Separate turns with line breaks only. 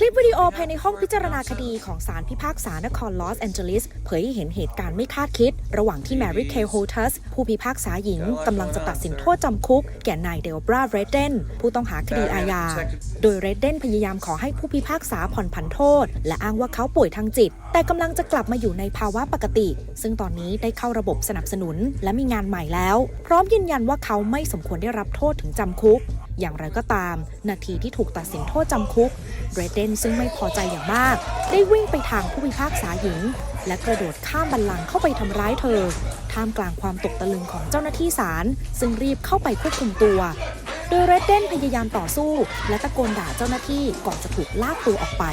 คลิปวิดีโอภายในห้องพิจารณาคดีของศาลพิพากษานครลอสแอนเจลิส เผยให้เห็นเหตุการณ์ไม่คาดคิด ระหว่างที่แมรี่เคโฮทัสผู้พิพากษาหญิงกำลังจะตัดสินโทษจำคุก แก่นายเดลบราเรเดนผู้ต้องหาคดีอาญา โดยเรเดนพยายามขอให้ผู้พิพากษาผ่อนผันโทษ และอ้างว่าเขาป่วยทางจิต แต่กำลังจะกลับมาอยู่ในภาวะปกติ ซึ่งตอนนี้ได้เข้าระบบสนับสนุน และมีงานใหม่แล้ว พร้อมยืนยันว่าเขาไม่สมควรได้รับโทษถึงจำคุกอย่างไรก็ตาม นาทีที่ถูกตัดสินโทษจำคุก รเดนซึ่งไม่พอใจอย่างมาก ได้วิ่งไปทางผู้พิพากษาหญิง และกระโดดข้ามบันลังเข้าไปทำร้ายเธอ ท่ามกลางความตกตะลึงของเจ้าหน้าที่ศาลซึ่งรีบเข้าไปควบคุมตัว โดยเรดเดนพยายามต่อสู้ และตะโกนด่าเจ้าหน้าที่ก่อนจะถูกลากตัวออกไป